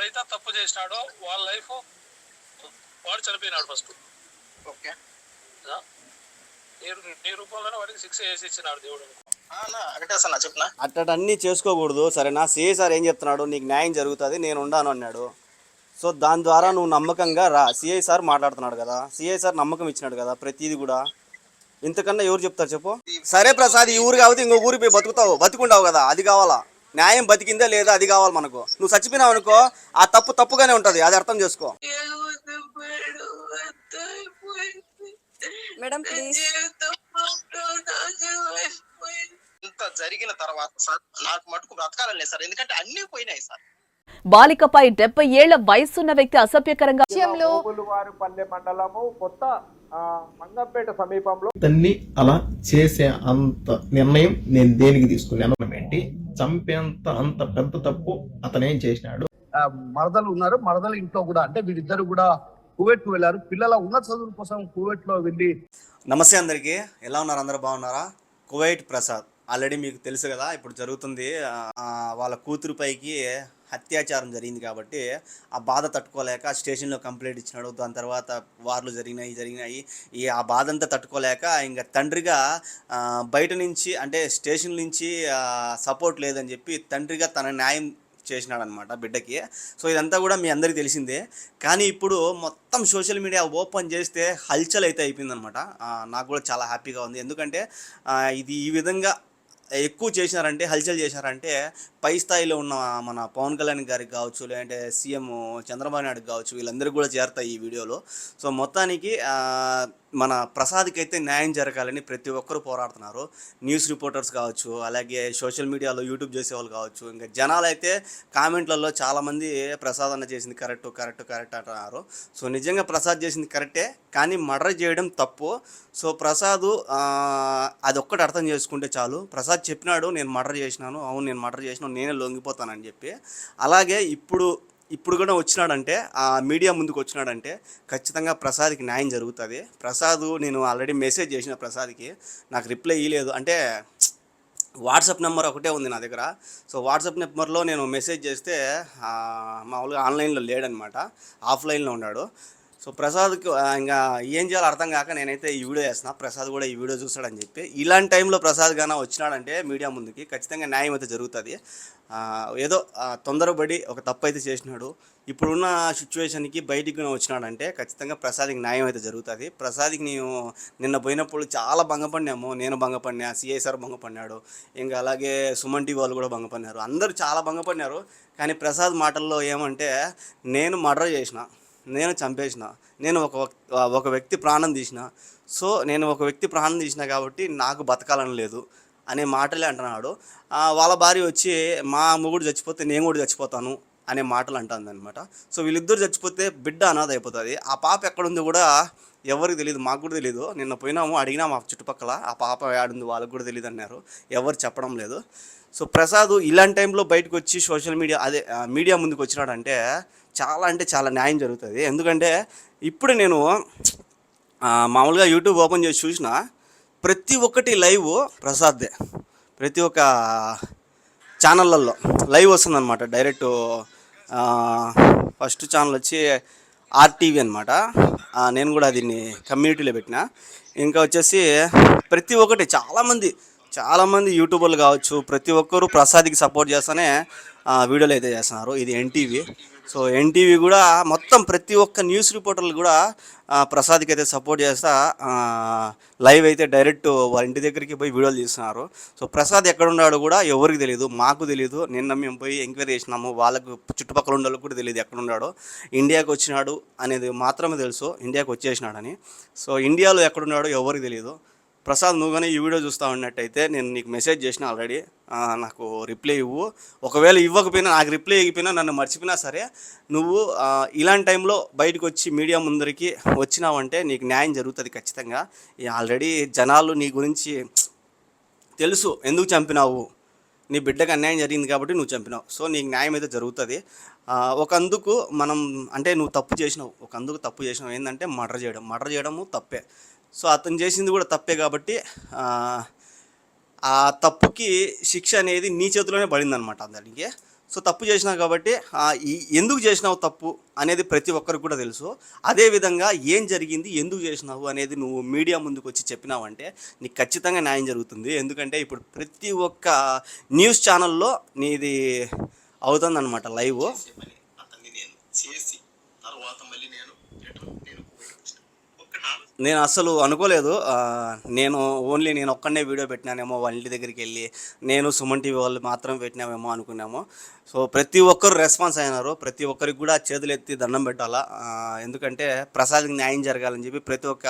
ఎవడైతే తప్పు చేసినాడో వాళ్ళ లైఫ్ వాడు చనిపోయినాడు ఫస్ట్. ఓకే. నీ రూపంలోనే వాడికి శిక్ష ఇచ్చినాడు దేవుడు. చేసుకోకూడదు సరేనా? సిఐ సార్ ఏం చెప్తున్నాడు? నీకు న్యాయం జరుగుతుంది నేను ఉండాను అన్నాడు. సో దాని ద్వారా నువ్వు నమ్మకంగా రా. సిఐ సార్ మాట్లాడుతున్నాడు కదా. సిఐ సార్ నమ్మకం ఇచ్చినాడు కదా ప్రతిదీ కూడా. ఇంతకన్నా ఎవరు చెప్తారు చెప్పు? సరే ప్రసాద్ ఈ ఊరు కాబట్టి ఇంకో ఊరికి పోయి బతుకుతావు బతుకుంటావు కదా అది కావాలా? న్యాయం బతికిందా లేదా అది కావాలి మనకు. నువ్వు చచ్చిపోయినావు అనుకో ఆ తప్పు తప్పుగానే ఉంటుంది అది అర్థం చేసుకో. Madam please. ఇంత జరిగిన తర్వాత సార్ నాకు మటుకు బ్రతకాలని లేదు సార్. ఎందుకంటే అన్నీ పోయినాయి సార్. బాలికపై డెబ్బై ఏళ్ళ వయసున్న వ్యక్తి అసభ్యకరంగా విషయంలో వారిపల్లె మండలము కొత్త మంగంపేట సమీపంలో అతన్ని అలా చేసే అంత నిర్ణయం నేను దేనికి తీసుకున్నాను? ఏంటి? చంపేంత అంత పెద్ద తప్పు అతనేం చేసినాడు. ఆ, మరదలు ఉన్నారు. మరదలు ఇంట్లో కూడా అంటే వీళ్ళిద్దరు కూడా కువైట్కు వెళ్ళారు. పిల్లల ఉన్నత చదువుల కోసం కువైట్లో వెళ్ళి నమస్తే అందరికీ. ఎలా ఉన్నారు? అందరూ బాగున్నారా? కువైట్ ప్రసాద్. ఆల్రెడీ మీకు తెలుసు కదా ఇప్పుడు జరుగుతుంది వాళ్ళ కూతురు పైకి అత్యాచారం జరిగింది కాబట్టి ఆ బాధ తట్టుకోలేక స్టేషన్లో కంప్లైంట్ ఇచ్చినాడు. దాని తర్వాత వార్లు జరిగినాయి జరిగినాయి. ఈ ఆ బాధ అంతా తట్టుకోలేక ఇంకా తండ్రిగా బయట నుంచి అంటే స్టేషన్ నుంచి సపోర్ట్ లేదని చెప్పి తండ్రిగా తన న్యాయం చేసినాడనమాట బిడ్డకి. సో ఇదంతా కూడా మీ అందరికీ తెలిసిందే. కానీ ఇప్పుడు మొత్తం సోషల్ మీడియా ఓపెన్ చేస్తే హల్చల్ అయితే అయిపోయిందనమాట. నాకు కూడా చాలా హ్యాపీగా ఉంది. ఎందుకంటే ఇది ఈ విధంగా ఎక్కువ చేసినారంటే హల్చల్ చేశారంటే పై స్థాయిలో ఉన్న మన పవన్ కళ్యాణ్ గారికి కావచ్చు లేదంటే సీఎం చంద్రబాబు నాయుడు కావచ్చు వీళ్ళందరూ కూడా చేరుతాయి ఈ వీడియోలో. సో మొత్తానికి మన ప్రసాద్కైతే న్యాయం జరగాలని ప్రతి ఒక్కరూ పోరాడుతున్నారు. న్యూస్ రిపోర్టర్స్ కావచ్చు అలాగే సోషల్ మీడియాలో యూట్యూబ్ చేసేవాళ్ళు కావచ్చు ఇంకా జనాలు అయితే కామెంట్లలో చాలామంది ప్రసాద్ అన్న చేసింది కరెక్ట్ కరెక్ట్ కరెక్ట్ అంటున్నారు. సో నిజంగా ప్రసాద్ చేసింది కరెక్టే కానీ మర్డర్ చేయడం తప్పు. సో ప్రసాద్ అది ఒక్కటి అర్థం చేసుకుంటే చాలు. ప్రసాద్ చెప్పినాడు నేను మర్డర్ చేసినాను అవును నేను మర్డర్ చేసినాను నేనే లొంగిపోతానని చెప్పి. అలాగే ఇప్పుడు ఇప్పుడు కూడా వచ్చినాడంటే ఆ మీడియా ముందుకు వచ్చినాడంటే ఖచ్చితంగా ప్రసాద్కి న్యాయం జరుగుతుంది. ప్రసాద్ నేను ఆల్రెడీ మెసేజ్ చేసిన ప్రసాద్కి నాకు రిప్లై ఇవ్వలేదు అంటే వాట్సాప్ నెంబర్ ఒకటే ఉంది నా దగ్గర. సో వాట్సాప్ నెంబర్లో నేను మెసేజ్ చేస్తే మామూలుగా ఆన్లైన్లో లేడనమాట ఆఫ్లైన్లో ఉన్నాడు. సో ప్రసాద్కి ఇంకా ఏం చేయాలో అర్థం కాక నేనైతే ఈ వీడియో చేస్తున్నా. ప్రసాద్ కూడా ఈ వీడియో చూస్తాడని చెప్పి. ఇలాంటి టైంలో ప్రసాద్ గాన వచ్చినాడంటే మీడియా ముందుకి ఖచ్చితంగా న్యాయం అయితే జరుగుతుంది. ఏదో తొందరపడి ఒక తప్పు అయితే చేసినాడు. ఇప్పుడున్న సిచ్యువేషన్కి బయటికి వచ్చినాడంటే ఖచ్చితంగా ప్రసాద్కి న్యాయం అయితే జరుగుతుంది. ప్రసాద్కి నేను నిన్న పోయినప్పుడు చాలా భంగపడినాము. నేను భంగపడినా సిఐ సార్ భంగపడినాడు. ఇంకా అలాగే సుమన్ టీ వాళ్ళు కూడా భంగపడినారు. అందరూ చాలా భంగపడినారు. కానీ ప్రసాద్ మాటల్లో ఏమంటే నేను మర్డర్ చేసిన. నేను చంపేసిన. నేను ఒక ఒక వ్యక్తి ప్రాణం తీసిన. సో నేను ఒక వ్యక్తి ప్రాణం తీసిన కాబట్టి నాకు బతకాలని లేదు అనే మాటలే అంటున్నాడు. వాళ్ళ భార్య వచ్చి మా మొగుడు చచ్చిపోతే నేను కూడా చచ్చిపోతాను అనే మాటలు అంటుంది అనమాట సో వీళ్ళిద్దరు చచ్చిపోతే బిడ్డ అనాథ అయిపోతుంది. ఆ పాప ఎక్కడుందో కూడా ఎవరికి తెలియదు మాకు కూడా తెలియదు నిన్న పోయినాము అడిగినాము మా చుట్టుపక్కల ఆ పాప ఆడింది వాళ్ళకి కూడా తెలియదు అన్నారు. ఎవరు చెప్పడం లేదు. సో ప్రసాద్ ఇలాంటి టైంలో బయటకు వచ్చి సోషల్ మీడియా అదే మీడియా ముందుకు వచ్చినాడంటే చాలా అంటే చాలా న్యాయం జరుగుతుంది. ఎందుకంటే ఇప్పుడు నేను మామూలుగా యూట్యూబ్ ఓపెన్ చేసి చూసిన ప్రతి ఒక్కటి లైవ్ ప్రసాద్దే. ప్రతి ఒక్క ఛానళ్ళల్లో లైవ్ వస్తుందన్నమాట. డైరెక్ట్ ఫస్ట్ ఛానల్ వచ్చి ఆర్టీవీ అనమాట నేను కూడా దీన్ని కమ్యూనిటీలో పెట్టిన. ఇంకా వచ్చేసి ప్రతి ఒక్కటి చాలామంది చాలామంది యూట్యూబర్లు కావచ్చు ప్రతి ఒక్కరు ప్రసాద్కి సపోర్ట్ చేస్తూనే వీడియోలు అయితే చేస్తున్నారు. ఇది ఎన్టీవీ. సో ఎన్టీవీ కూడా మొత్తం ప్రతి ఒక్క న్యూస్ రిపోర్టర్లు కూడా ప్రసాద్కి అయితే సపోర్ట్ చేస్తా లైవ్ అయితే డైరెక్ట్ వాళ్ళ ఇంటి దగ్గరికి పోయి వీడియోలు తీస్తున్నారు. సో ప్రసాద్ ఎక్కడున్నాడో కూడా ఎవరికి తెలియదు మాకు తెలియదు నిన్న మేము పోయి ఎంక్వైరీ చేసినాము వాళ్ళకు చుట్టుపక్కల ఉన్న వాళ్ళకి కూడా తెలియదు ఎక్కడున్నాడో ఇండియాకి వచ్చినాడు అనేది మాత్రమే తెలుసు ఇండియాకి వచ్చేసినాడని. సో ఇండియాలో ఎక్కడున్నాడో ఎవరికి తెలియదు ప్రసాద్ నువ్వు కానీ ఈ వీడియో చూస్తా ఉన్నట్టయితే నేను నీకు మెసేజ్ చేసిన ఆల్రెడీ. నాకు రిప్లై ఇవ్వు. ఒకవేళ ఇవ్వకపోయినా నాకు రిప్లై ఇవ్వకపోయినా నన్ను మర్చిపోయినా సరే నువ్వు ఇలాంటి టైంలో బయటకు వచ్చి మీడియా ముందరికి వచ్చినావంటే నీకు న్యాయం జరుగుతుంది ఖచ్చితంగా. ఆల్రెడీ జనాలు నీ గురించి తెలుసు ఎందుకు చంపినావు? నీ బిడ్డకు అన్యాయం జరిగింది కాబట్టి నువ్వు చంపినావు. సో నీకు న్యాయం అయితే జరుగుతుంది. ఒకందుకు మనం అంటే నువ్వు తప్పు చేసినావు. ఒకందుకు తప్పు చేసినావు. ఏంటంటే మర్డర్ చేయడం. మర్డర్ చేయడము తప్పే. సో అతను చేసింది కూడా తప్పే కాబట్టి ఆ, తప్పుకి శిక్ష అనేది నీ చేతిలోనే పడింది అనమాట దానికి సో తప్పు చేసినావు కాబట్టి ఎందుకు చేసినావు తప్పు అనేది ప్రతి ఒక్కరికి కూడా తెలుసు. అదేవిధంగా ఏం జరిగింది ఎందుకు చేసినావు అనేది నువ్వు మీడియా ముందుకు వచ్చి చెప్పినావంటే నీకు ఖచ్చితంగా న్యాయం జరుగుతుంది. ఎందుకంటే ఇప్పుడు ప్రతి ఒక్క న్యూస్ ఛానల్లో నీది అవుతుందన్నమాట లైవ్ చేసే పని అతన్ని నేను చేసి తర్వాత మళ్ళీ నేను రిటర్న్ నేను కువైట్ వచ్చిన ఒక్క నాలుగు నేను అస్సలు అనుకోలేదు. నేను ఓన్లీ నేను ఒక్కడనే వీడియో పెట్టినానేమో వాళ్ళ ఇంటి దగ్గరికి వెళ్ళి నేను సుమన్ టీవీ వాళ్ళు మాత్రం పెట్టినామేమో అనుకున్నాము. సో ప్రతి ఒక్కరు రెస్పాన్స్ అయినారు. ప్రతి ఒక్కరికి కూడా చేతులు ఎత్తి దండం పెట్టాలా? ఎందుకంటే ప్రసాద్కి న్యాయం జరగాలని చెప్పి ప్రతి ఒక్క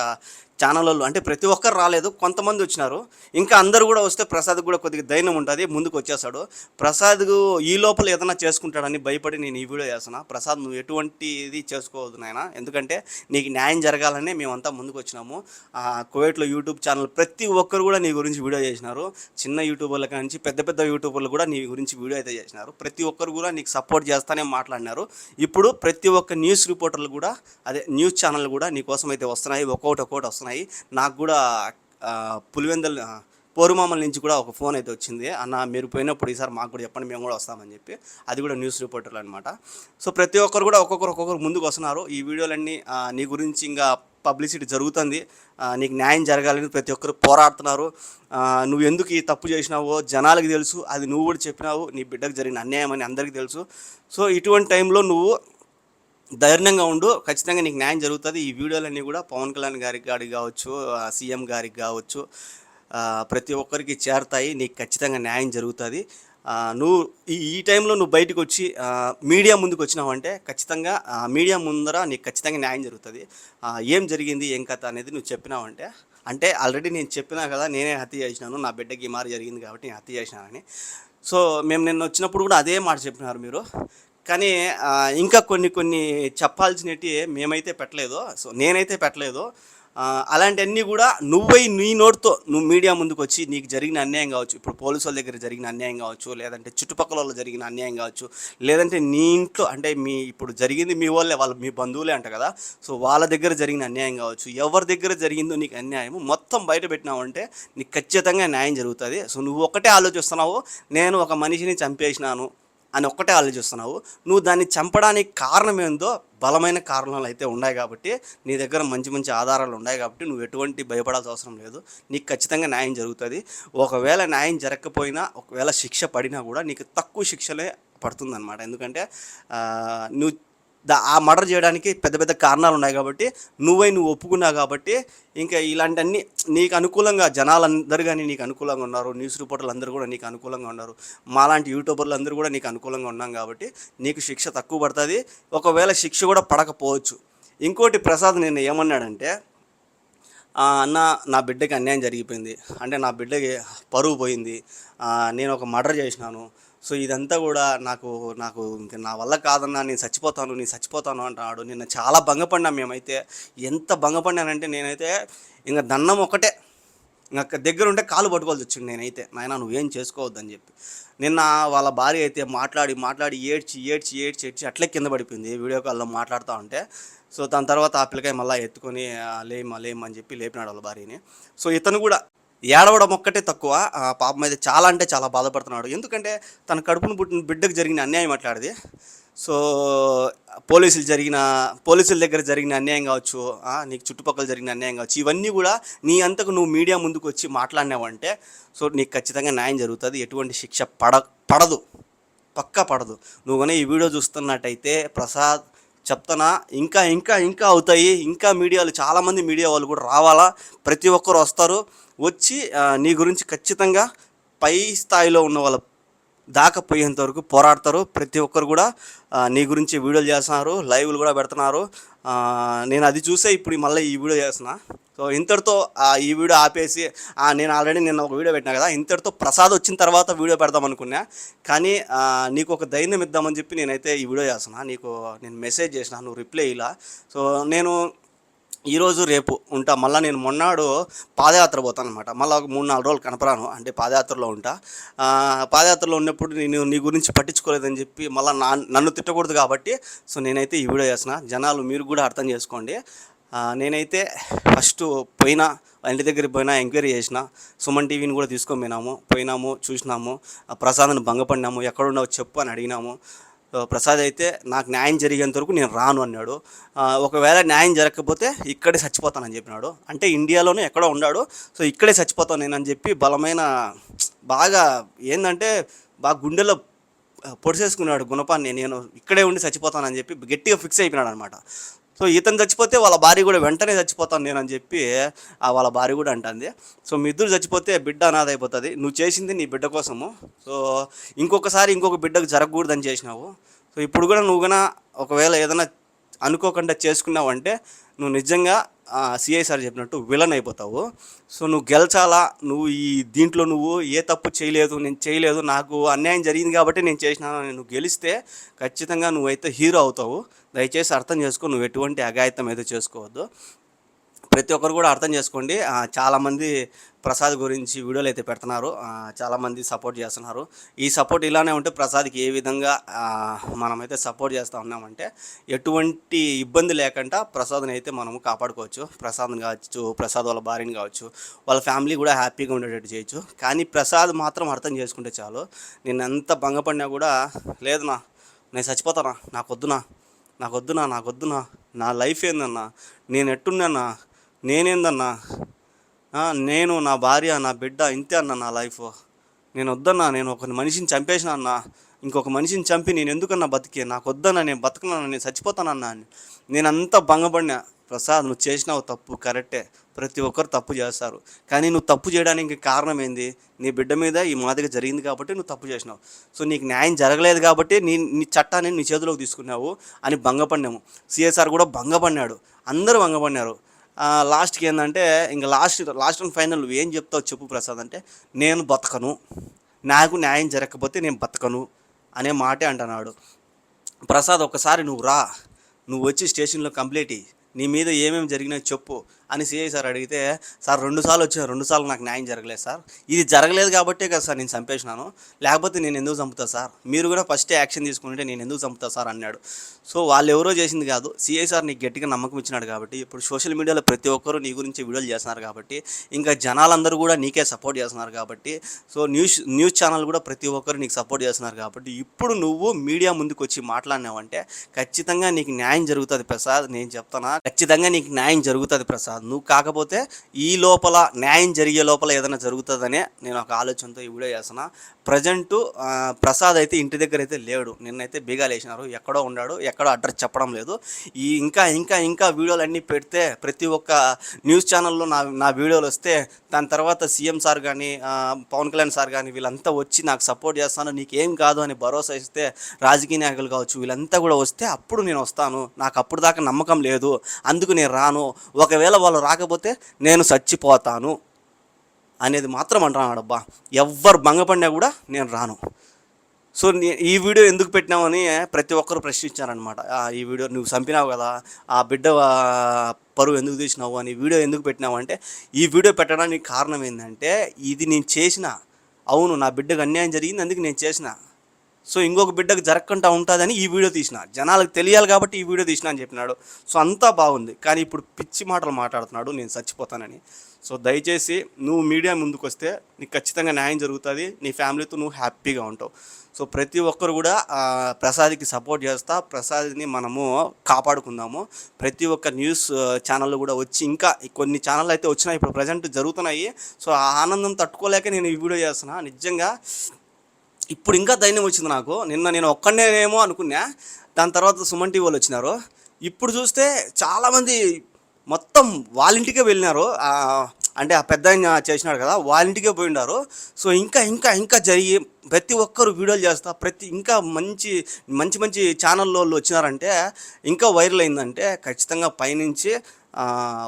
ఛానల్ వాళ్ళు అంటే ప్రతి ఒక్కరు రాలేదు కొంతమంది వచ్చినారు. ఇంకా అందరు కూడా వస్తే ప్రసాద్ కూడా కొద్దిగా ధైర్యం ఉంటుంది ముందుకు వచ్చేస్తాడు. ప్రసాద్ ఈ లోపల ఏదైనా చేసుకుంటాడని భయపడి నేను ఈ వీడియో చేస్తున్నా. ప్రసాద్ నువ్వు ఎటువంటిది చేసుకోవద్దు నాయన. ఎందుకంటే నీకు న్యాయం జరగాలని మేమంతా ముందుకు వచ్చినాము. ఆ, కువైట్లో యూట్యూబ్ ఛానల్ ప్రతి ఒక్కరు కూడా నీ గురించి వీడియో చేసినారు. చిన్న యూట్యూబర్ల నుంచి పెద్ద పెద్ద యూట్యూబర్లు కూడా నీ గురించి వీడియో అయితే చేసినారు. ప్రతి ఒక్కరు కూడా నీకు సపోర్ట్ చేస్తానే మాట్లాడినారు. ఇప్పుడు ప్రతి ఒక్క న్యూస్ రిపోర్టర్లు కూడా అదే న్యూస్ ఛానల్ కూడా నీ కోసం అయితే వస్తున్నాయి. ఒక్కొక్కటి ఒక్కొక్కటి వస్తున్నాయి. నాకు కూడా పులివెందల పులివెందల్ పోరుమామల నుంచి కూడా ఒక ఫోన్ అయితే వచ్చింది. అన్న మీరు పోయినప్పుడు ఈసారి మాకు కూడా చెప్పండి మేము కూడా వస్తామని చెప్పి. అది కూడా న్యూస్ రిపోర్టర్లు అనమాట సో ప్రతి ఒక్కరు కూడా ఒక్కొక్కరు ఒక్కొక్కరు ముందుకు వస్తున్నారు. ఈ వీడియోలన్నీ నీ గురించి ఇంకా పబ్లిసిటీ జరుగుతుంది. నీకు న్యాయం జరగాలని ప్రతి ఒక్కరు పోరాడుతున్నారు. నువ్వు ఎందుకు ఈ తప్పు చేసినావో జనాలకి తెలుసు. అది నువ్వు కూడా చెప్పినావు. నీ బిడ్డకు జరిగిన అన్యాయం అని అందరికీ తెలుసు. సో ఇటువంటి టైంలో నువ్వు ధైర్యంగా ఉండు. ఖచ్చితంగా నీకు న్యాయం జరుగుతుంది. ఈ వీడియోలన్నీ కూడా పవన్ కళ్యాణ్ గారికి గారికి కావచ్చు సీఎం గారికి కావచ్చు ప్రతి ఒక్కరికి చేరుతాయి. నీకు ఖచ్చితంగా న్యాయం జరుగుతుంది. నువ్వు ఈ ఈ టైంలో నువ్వు బయటకు వచ్చి మీడియా ముందుకు వచ్చినావంటే ఖచ్చితంగా మీడియా ముందర నీకు ఖచ్చితంగా న్యాయం జరుగుతుంది. ఏం జరిగింది ఏం కథ అనేది నువ్వు చెప్పినావంటే అంటే ఆల్రెడీ నేను చెప్పినా కదా నేనే హత్య చేసినాను. నా బిడ్డకి ఈ మారి జరిగింది కాబట్టి నేను హత్య చేసినానని. సో మేము నిన్న వచ్చినప్పుడు కూడా అదే మాట చెప్పినారు మీరు. కానీ ఇంకా కొన్ని కొన్ని చెప్పాల్సినవి మేమైతే పెట్టలేదు. సో నేనైతే పెట్టలేదు. అలాంటివన్నీ కూడా నువ్వై నీ నోటితో నువ్వు మీడియా ముందుకు వచ్చి నీకు జరిగిన అన్యాయం కావచ్చు ఇప్పుడు పోలీసు వాళ్ళ దగ్గర జరిగిన అన్యాయం కావచ్చు లేదంటే చుట్టుపక్కల వాళ్ళు జరిగిన అన్యాయం కావచ్చు లేదంటే నీ ఇంట్లో అంటే మీ ఇప్పుడు జరిగింది మీ వాళ్ళే వాళ్ళ మీ బంధువులే అంట కదా సో వాళ్ళ దగ్గర జరిగిన అన్యాయం కావచ్చు ఎవరి దగ్గర జరిగిందో నీకు అన్యాయం మొత్తం బయట పెట్టినావంటే నీకు ఖచ్చితంగా న్యాయం జరుగుతుంది. సో నువ్వు ఒకటే ఆలోచిస్తున్నావు నేను ఒక మనిషిని చంపేసినాను అని ఒక్కటే ఆలోచిస్తున్నావు. నువ్వు దాన్ని చంపడానికి కారణం ఏందో బలమైన కారణాలు అయితే ఉన్నాయి కాబట్టి నీ దగ్గర మంచి మంచి ఆధారాలు ఉన్నాయి కాబట్టి నువ్వు ఎటువంటి భయపడాల్సిన అవసరం లేదు. నీకు ఖచ్చితంగా న్యాయం జరుగుతుంది. ఒకవేళ న్యాయం జరగకపోయినా ఒకవేళ శిక్ష పడినా కూడా నీకు తక్కువ శిక్షలే పడుతుందన్నమాట. ఎందుకంటే నువ్వు ఆ మర్డర్ చేయడానికి పెద్ద పెద్ద కారణాలు ఉన్నాయి కాబట్టి నువ్వై నువ్వు ఒప్పుకున్నావు కాబట్టి ఇంకా ఇలాంటివన్నీ నీకు అనుకూలంగా జనాలందరూ కానీ నీకు అనుకూలంగా ఉన్నారు న్యూస్ రిపోర్టర్లు అందరూ కూడా నీకు అనుకూలంగా ఉన్నారు. మాలాంటి యూట్యూబర్లు అందరూ కూడా నీకు అనుకూలంగా ఉన్నాం కాబట్టి నీకు శిక్ష తక్కువ పడుతుంది. ఒకవేళ శిక్ష కూడా పడకపోవచ్చు. ఇంకోటి ప్రసాద్ నేను ఏమన్నాడంటే అన్న నా బిడ్డకి అన్యాయం జరిగిపోయింది. అంటే నా బిడ్డకి పరువు పోయింది. నేను ఒక మర్డర్ చేసినాను. సో ఇదంతా కూడా నాకు నాకు ఇంకా నా వల్ల కాదన్నా నేను చచ్చిపోతాను నేను చచ్చిపోతాను అంటున్నాడు. నిన్న చాలా భంగపడినా మేమైతే. ఎంత భంగపడినానంటే నేనైతే ఇంకా దండం ఒకటే ఇంకా దగ్గర ఉంటే కాలు పట్టుకోవాల్సి వచ్చింది నేనైతే. నాయన నువ్వేం చేసుకోవద్దని చెప్పి. నిన్న వాళ్ళ భార్య అయితే మాట్లాడి మాట్లాడి ఏడ్చి ఏడ్చి ఏడ్చి ఏడ్చి అట్లే కింద పడిపోయింది. వీడియో కాల్లో మాట్లాడుతూ ఉంటే. సో దాని తర్వాత ఆ పిల్లకాయ మళ్ళీ ఎత్తుకొని "ఆ, లేమ్మా అని చెప్పి లేపినాడు వాళ్ళ భార్యని. సో ఇతను కూడా ఏడవడం ఒక్కటే తక్కువ. పాప పాపం అయితే చాలా అంటే చాలా బాధపడుతున్నాడు. ఎందుకంటే తన కడుపును పుట్టిన బిడ్డకు జరిగిన అన్యాయం అట్లాడిది సో పోలీసులు జరిగిన పోలీసుల దగ్గర జరిగిన అన్యాయం కావచ్చు నీకు చుట్టుపక్కల జరిగిన అన్యాయం కావచ్చు ఇవన్నీ కూడా నీ అంతకు నువ్వు మీడియా ముందుకు వచ్చి మాట్లాడినావంటే సో నీకు ఖచ్చితంగా న్యాయం జరుగుతుంది. ఎటువంటి శిక్ష పడ పడదు. పక్కా పడదు. నువ్వు కానీ ఈ వీడియో చూస్తున్నట్టయితే ప్రసాద్ చెప్తానా? ఇంకా ఇంకా ఇంకా అవుతాయి. ఇంకా మీడియాలు చాలామంది మీడియా వాళ్ళు కూడా రావాలా? ప్రతి ఒక్కరు వస్తారు. వచ్చి నీ గురించి ఖచ్చితంగా పై స్థాయిలో ఉన్న వాళ్ళ దాకపోయేంత వరకు పోరాడతారు. ప్రతి ఒక్కరు కూడా నీ గురించి వీడియోలు చేస్తున్నారు లైవ్లు కూడా పెడుతున్నారు. నేను అది చూసే ఇప్పుడు మళ్ళీ ఈ వీడియో చేస్తున్నా. సో ఇంతటితో ఆ, ఈ వీడియో ఆపేసి నేను ఆల్రెడీ నిన్న ఒక వీడియో పెట్టినా కదా ఇంతటితో ప్రసాద్ వచ్చిన తర్వాత వీడియో పెడదాం అనుకున్నా. కానీ నీకు ఒక ధైర్యం ఇద్దామని చెప్పి నేనైతే ఈ వీడియో చేస్తున్నా. నీకు నేను మెసేజ్ చేసిన నువ్వు రిప్లై ఇలా సో నేను ఈరోజు రేపు ఉంటా. మళ్ళీ నేను మొన్నాడు పాదయాత్ర పోతాను అనమాట మళ్ళీ ఒక మూడు నాలుగు రోజులు కనపరాను. అంటే పాదయాత్రలో ఉంటా. పాదయాత్రలో ఉన్నప్పుడు నేను నీ గురించి పట్టించుకోలేదని చెప్పి మళ్ళీ నా నన్ను తిట్టకూడదు కాబట్టి సో నేనైతే ఈ వీడియో చేసిన జనాలు మీరు కూడా అర్థం చేసుకోండి. నేనైతే ఫస్ట్ పోయినా వాళ్ళ ఇంటి దగ్గరికి పోయినా ఎంక్వైరీ చేసిన సుమన్ టీవీని కూడా తీసుకొని పోయినాము పోయినాము చూసినాము ఆ ప్రసాద్ని భంగపడినాము ఎక్కడున్నావు చెప్పు అని అడిగినాము. ప్రసాద్ అయితే నాకు న్యాయం జరిగేంత వరకు నేను రాను అన్నాడు. ఒకవేళ న్యాయం జరగకపోతే ఇక్కడే చచ్చిపోతానని చెప్పినాడు. అంటే ఇండియాలోనే ఎక్కడో ఉన్నాడు. సో ఇక్కడే చచ్చిపోతాను నేను అని చెప్పి బలమైన బాగా ఏంటంటే బాగా గుండెలో పొడిసేసుకున్నాడు గుణపాన్ని. నేను ఇక్కడే ఉండి చచ్చిపోతానని చెప్పి గట్టిగా ఫిక్స్ అయిపోయినాడు అనమాట సో ఇతను చచ్చిపోతే వాళ్ళ భార్య కూడా వెంటనే చచ్చిపోతాను నేను అని చెప్పి ఆ వాళ్ళ భార్య కూడా అంటుంది. సో మీ ఇద్దరు చచ్చిపోతే బిడ్డ అనాథ అయిపోతుంది. నువ్వు చేసింది నీ బిడ్డ కోసము. సో ఇంకొకసారి ఇంకొక బిడ్డకు జరగకూడదని చేసినావు. సో ఇప్పుడు కూడా నువ్వు కూడా ఒకవేళ ఏదైనా అనుకోకుండా చేసుకున్నావంటే నువ్వు నిజంగా సిఐ సార్ చెప్పినట్టు విలన్ అయిపోతావు. సో నువ్వు గెలిచాలా? నువ్వు ఈ దీంట్లో నువ్వు ఏ తప్పు చేయలేదు నేను చేయలేదు నాకు అన్యాయం జరిగింది కాబట్టి నేను చేసినాను నువ్వు గెలిస్తే ఖచ్చితంగా నువ్వైతే హీరో అవుతావు. దయచేసి అర్థం చేసుకో నువ్వు ఎటువంటి అఘాయితం అయితే చేసుకోవద్దు. ప్రతి ఒక్కరు కూడా అర్థం చేసుకోండి. చాలామంది ప్రసాద్ గురించి వీడియోలు అయితే పెడుతున్నారు. చాలామంది సపోర్ట్ చేస్తున్నారు. ఈ సపోర్ట్ ఇలానే ఉంటే ప్రసాద్కి ఏ విధంగా మనమైతే సపోర్ట్ చేస్తూ ఉన్నామంటే ఎటువంటి ఇబ్బంది లేకుండా ప్రసాద్ని అయితే మనము కాపాడుకోవచ్చు. ప్రసాద్ని కావచ్చు ప్రసాద్ వాళ్ళ భార్యని కావచ్చు వాళ్ళ ఫ్యామిలీ కూడా హ్యాపీగా ఉండేటట్టు చేయొచ్చు. కానీ ప్రసాద్ మాత్రం అర్థం చేసుకుంటే చాలు. నేను ఎంత భంగపడినా కూడా లేదునా నేను చచ్చిపోతానా? నాకొద్దునా? నాకొద్దునా? నాకొద్దునా? నా లైఫ్ ఏందన్నా? నేను ఎట్టున్నానా? నేనేందన్నా? నేను నా భార్య నా బిడ్డ ఇంతే అన్న నా లైఫ్. నేను వద్దన్నా నేను ఒక మనిషిని చంపేసిన అన్న. ఇంకొక మనిషిని చంపి నేను ఎందుకన్నా బతికే? నాకు వద్దన్నా నేను బతకనన్నా నేను చచ్చిపోతానన్నా అని. నేను అంతా భంగపడినా ప్రసాద్ నువ్వు చేసినావు తప్పు కరెక్టే. ప్రతి ఒక్కరు తప్పు చేస్తారు. కానీ నువ్వు తప్పు చేయడానికి కారణం ఏంది నీ బిడ్డ మీద ఈ మాదిరిగా జరిగింది కాబట్టి నువ్వు తప్పు చేసినావు. సో నీకు న్యాయం జరగలేదు కాబట్టి నీ నీ చట్టాన్ని నీ చేతిలోకి తీసుకున్నావు అని భంగపడినాము. సిఎస్ఆర్ కూడా భంగపడినాడు. అందరూ భంగపడినారు. లాస్ట్కి ఏంటంటే ఇంకా లాస్ట్ లాస్ట్ అండ్ ఫైనల్ నువ్వు ఏం చెప్తావు చెప్పు ప్రసాద్ అంటే నేను బతకను నాకు న్యాయం జరగకపోతే నేను బతకను అనే మాటే అంటున్నాడు. ప్రసాద్ ఒకసారి నువ్వు రా నువ్వు వచ్చి స్టేషన్లో కంప్లీట్ నీ మీద ఏమేమి జరిగినాయో చెప్పు అని సిఐ సార్ అడిగితే సార్ రెండు సార్లు వచ్చాను రెండు సార్లు నాకు న్యాయం జరగలేదు సార్. ఇది జరగలేదు కాబట్టే కదా సార్ నేను చంపేసినాను. లేకపోతే నేను ఎందుకు చంపుతా సార్? మీరు కూడా ఫస్టే యాక్షన్ తీసుకుంటే నేను ఎందుకు చంపుతా సార్? అన్నాడు. సో వాళ్ళు ఎవరో చేసింది కాదు. సిఐ సార్ నీకు గట్టిగా నమ్మకం ఇచ్చినాడు కాబట్టి ఇప్పుడు సోషల్ మీడియాలో ప్రతి ఒక్కరు నీ గురించి వీడియోలు చేస్తున్నారు కాబట్టి ఇంకా జనాలందరూ కూడా నీకే సపోర్ట్ చేస్తున్నారు కాబట్టి సో న్యూస్ న్యూస్ ఛానల్ కూడా ప్రతి ఒక్కరు నీకు సపోర్ట్ చేస్తున్నారు కాబట్టి ఇప్పుడు నువ్వు మీడియా ముందుకు వచ్చి మాట్లాడినావంటే ఖచ్చితంగా నీకు న్యాయం జరుగుతుంది ప్రసాద్ నేను చెప్తానా ఖచ్చితంగా నీకు న్యాయం జరుగుతుంది ప్రసాద్. నువ్వు కాకపోతే ఈ లోపల న్యాయం జరిగే లోపల ఏదైనా జరుగుతుందనే నేను ఒక ఆలోచనతో ఈ వీడియో చేస్తున్నా. ప్రజెంటు ప్రసాద్ అయితే ఇంటి దగ్గర అయితే లేడు. నిన్నైతే బీగాలు వేసినారు. ఎక్కడో ఉన్నాడు. ఎక్కడో అడ్రస్ చెప్పడం లేదు. ఈ ఇంకా ఇంకా ఇంకా వీడియోలు అన్నీ పెడితే ప్రతి ఒక్క న్యూస్ ఛానల్లో నా నా వీడియోలు వస్తే దాని తర్వాత సీఎం సార్ కానీ పవన్ కళ్యాణ్ సార్ కానీ వీళ్ళంతా వచ్చి నాకు సపోర్ట్ చేస్తాను. నీకేం కాదు అని భరోసా ఇస్తే రాజకీయ నాయకులు కావచ్చు వీళ్ళంతా కూడా వస్తే అప్పుడు నేను వస్తాను. నాకు అప్పుడు దాకా నమ్మకం లేదు. అందుకు నేను రాను. ఒకవేళ వాళ్ళు రాకపోతే నేను చచ్చిపోతాను అనేది మాత్రం అంటున్నాడు అబ్బా ఎవ్వరు భంగపడినా కూడా నేను రాను. సో ఈ వీడియో ఎందుకు పెట్టినామని ప్రతి ఒక్కరు ప్రశ్నించారనమాట ఈ వీడియో నువ్వు చంపినావు కదా ఆ బిడ్డ పరువు ఎందుకు తీసినావు అని వీడియో ఎందుకు పెట్టినావు అంటే ఈ వీడియో పెట్టడానికి కారణం ఏంటంటే ఇది నేను చేసిన అవును నా బిడ్డకు అన్యాయం జరిగింది అందుకు నేను చేసిన. సో ఇంకొక బిడ్డకు జరగకుండా ఉంటుందని ఈ వీడియో తీసిన. జనాలకు తెలియాలి కాబట్టి ఈ వీడియో తీసిన అని చెప్పినాడు. సో అంతా బాగుంది. కానీ ఇప్పుడు పిచ్చి మాటలు మాట్లాడుతున్నాడు. నేను చచ్చిపోతానని. సో దయచేసి నువ్వు మీడియా ముందుకు వస్తే నీకు ఖచ్చితంగా న్యాయం జరుగుతుంది. నీ ఫ్యామిలీతో నువ్వు హ్యాపీగా ఉంటావు. సో ప్రతి ఒక్కరు కూడా ప్రసాద్కి సపోర్ట్ చేస్తా. ప్రసాద్ని మనము కాపాడుకుందాము. ప్రతి ఒక్క న్యూస్ ఛానళ్ళు కూడా వచ్చి ఇంకా కొన్ని ఛానళ్ళు అయితే వచ్చినాయి. ఇప్పుడు ప్రజెంట్ జరుగుతున్నాయి. సో ఆ ఆనందం తట్టుకోలేక నేను ఈ వీడియో చేస్తున్నా. నిజంగా ఇప్పుడు ఇంకా ధైర్యం వచ్చింది నాకు. నిన్న నేను ఒక్కడనేమో అనుకున్నా. దాని తర్వాత సుమన్ టీవీ వాళ్ళు వచ్చినారు. ఇప్పుడు చూస్తే చాలామంది మొత్తం వాళ్ళ ఇంటికే వెళ్ళినారు. అంటే ఆ పెద్ద ఆయన చేసినాడు కదా వాళ్ళ ఇంటికే ఉన్నారు సో ఇంకా ఇంకా ఇంకా జరిగి ప్రతి ఒక్కరు వీడియోలు చేస్తా ప్రతి ఇంకా మంచి మంచి మంచి ఛానల్లో వాళ్ళు వచ్చినారంటే ఇంకా వైరల్ అయిందంటే ఖచ్చితంగా పైనుంచి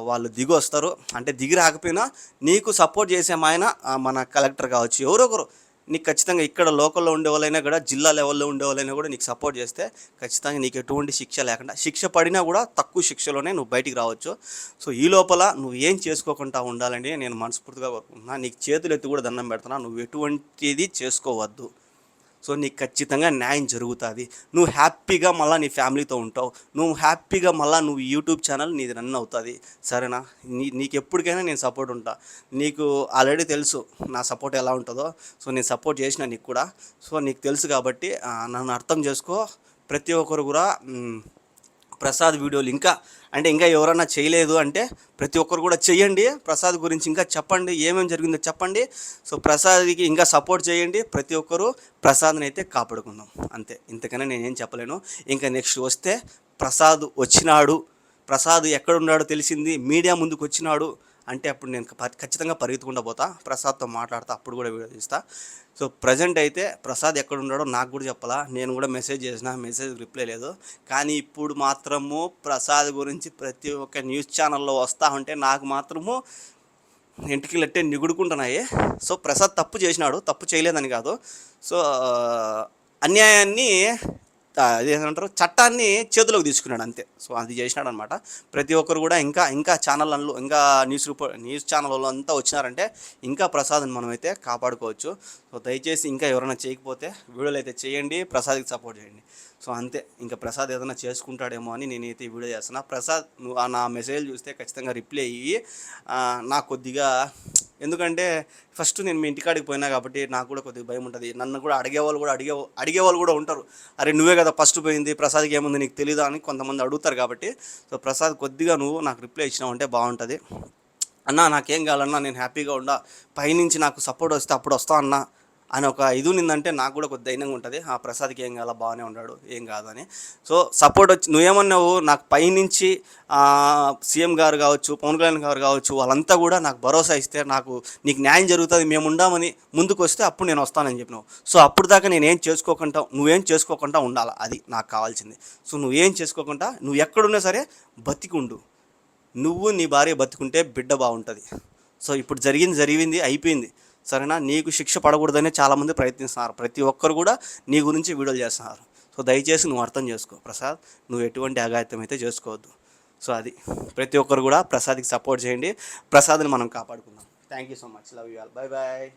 వాళ్ళు దిగి వస్తారు అంటే దిగి రాకపోయినా నీకు సపోర్ట్ చేసే ఆయన మన కలెక్టర్ కావచ్చు. ఎవరో ఒకరు. నీకు ఖచ్చితంగా ఇక్కడ లోకల్లో ఉండేవాళ్ళైనా కూడా జిల్లా లెవెల్లో ఉండే వాళ్ళైనా కూడా నీకు సపోర్ట్ చేస్తే ఖచ్చితంగా నీకు ఎటువంటి శిక్ష లేకుండా శిక్ష పడినా కూడా తక్కువ శిక్షలోనే నువ్వు బయటికి రావచ్చు. సో ఈ లోపల నువ్వు ఏం చేసుకోకుండా ఉండాలని నేను మనస్ఫూర్తిగా కోరుకుంటున్నా. నీకు చేతులు ఎత్తి కూడా దండం పెడుతున్నా. నువ్వు ఎటువంటిది చేసుకోవద్దు. సో నీకు ఖచ్చితంగా న్యాయం జరుగుతుంది. నువ్వు హ్యాపీగా మళ్ళీ నీ ఫ్యామిలీతో ఉంటావు. నువ్వు హ్యాపీగా మళ్ళీ నువ్వు యూట్యూబ్ ఛానల్ నీది రన్ అవుతుంది. సరేనా? నీ నీకు ఎప్పటికైనా నేను సపోర్ట్ ఉంటా. నీకు ఆల్రెడీ తెలుసు నా సపోర్ట్ ఎలా ఉంటుందో. సో నేను సపోర్ట్ చేసిన నీకు కూడా. సో నీకు తెలుసు కాబట్టి నన్ను అర్థం చేసుకో. ప్రతి ఒక్కరు కూడా ప్రసాద్ వీడియోలు ఇంకా అంటే ఇంకా ఎవరైనా చేయలేదు అంటే ప్రతి ఒక్కరు కూడా చేయండి ప్రసాద్ గురించి ఇంకా చెప్పండి. ఏమేమి జరిగిందో చెప్పండి. సో ప్రసాద్కి ఇంకా సపోర్ట్ చేయండి. ప్రతి ఒక్కరు ప్రసాద్ని అయితే కాపాడుకుందాం. అంతే. ఇంతకన్నా నేనేం చెప్పలేను. ఇంకా నెక్స్ట్ వస్తే ప్రసాద్ వచ్చినాడు. ప్రసాద్ ఎక్కడున్నాడో తెలిసింది. మీడియా ముందుకు వచ్చినాడు అంటే అప్పుడు నేను ఖచ్చితంగా పరిగెత్తుకుంటూ పోతా ప్రసాద్తో మాట్లాడతా అప్పుడు కూడా వీడియో తీస్తా. సో ప్రజెంట్ అయితే ప్రసాద్ ఎక్కడ ఉన్నాడో నాకు కూడా చెప్పాలా నేను కూడా మెసేజ్ చేసిన మెసేజ్ రిప్లై లేదు. కానీ ఇప్పుడు మాత్రము ప్రసాద్ గురించి ప్రతి ఒక్క న్యూస్ ఛానల్లో వస్తా ఉంటే నాకు మాత్రము ఇంటికి లెట్టే నిగుడుకుంటున్నాయి. సో ప్రసాద్ తప్పు చేసినాడు తప్పు చేయలేదని కాదు. సో అన్యాయాన్ని అదేంటారు చట్టాన్ని చేతిలోకి తీసుకున్నాడు అంతే. సో అది చేసినాడు అనమాట ప్రతి ఒక్కరు కూడా ఇంకా ఇంకా ఛానళ్ళలో ఇంకా న్యూస్ రిపోర్ట్ న్యూస్ ఛానల్లో అంతా వచ్చినారంటే ఇంకా ప్రసాద్ని మనమైతే కాపాడుకోవచ్చు. సో దయచేసి ఇంకా ఎవరైనా చేయకపోతే వీడియోలు అయితే చేయండి ప్రసాద్కి సపోర్ట్ చేయండి. సో అంతే. ఇంకా ప్రసాద్ ఏదైనా చేసుకుంటాడేమో అని నేనైతే వీడియో చేస్తున్నా. ప్రసాద్ నువ్వు నా మెసేజ్ చూస్తే ఖచ్చితంగా రిప్లై అయ్యి నా కొద్దిగా ఎందుకంటే ఫస్ట్ నేను మీ ఇంటికాడికి పోయినా కాబట్టి నాకు కూడా కొద్దిగా భయం ఉంటుంది. నన్ను కూడా అడిగేవాళ్ళు కూడా అడిగే అడిగేవాళ్ళు కూడా ఉంటారు. అరే నువ్వే కదా ఫస్ట్ పోయింది ప్రసాద్కి ఏముంది నీకు తెలీదా? అని కొంతమంది అడుగుతారు కాబట్టి సో ప్రసాద్ కొద్దిగా నువ్వు నాకు రిప్లై ఇచ్చినావు అంటే బాగుంటుంది. అన్నా నాకేం కావాలన్నా నేను హ్యాపీగా ఉండా. పైనుంచి నాకు సపోర్ట్ వస్తే అప్పుడు వస్తా అన్నా. అని ఒక ఇది నిందంటే నాకు కూడా కొద్ది ధైర్యంగా ఉంటుంది. ఆ ప్రసాద్కి ఏం కావాలా బాగానే ఉన్నాడు ఏం కాదని. సో సపోర్ట్ వచ్చి నువ్వేమన్నావు నాకు పైనుంచి సీఎం గారు కావచ్చు పవన్ కళ్యాణ్ గారు కావచ్చు వాళ్ళంతా కూడా నాకు భరోసా ఇస్తే నాకు నీకు న్యాయం జరుగుతుంది మేము ఉండామని ముందుకు వస్తే అప్పుడు నేను వస్తానని చెప్పినావు. సో అప్పుడు దాకా నేనేం చేసుకోకుండా నువ్వేం చేసుకోకుండా ఉండాలి? అది నాకు కావాల్సింది. సో నువ్వేం చేసుకోకుండా నువ్వు ఎక్కడున్నా సరే బతికుండు. నువ్వు నీ భార్య బతుకుంటే బిడ్డ బాగుంటుంది. సో ఇప్పుడు జరిగింది జరిగింది అయిపోయింది. సరేనా? నీకు శిక్ష పడకూడదనే చాలామంది ప్రయత్నిస్తున్నారు. ప్రతి ఒక్కరు కూడా నీ గురించి వీడియోలు చేస్తున్నారు. సో దయచేసి నువ్వు అర్థం చేసుకో ప్రసాద్. నువ్వు ఎటువంటి అఘాయితం అయితే చేసుకోవద్దు. సో అది. ప్రతి ఒక్కరు కూడా ప్రసాద్కి సపోర్ట్ చేయండి. ప్రసాద్ని మనం కాపాడుకుందాం. Thank you so much. Love you all. Bye bye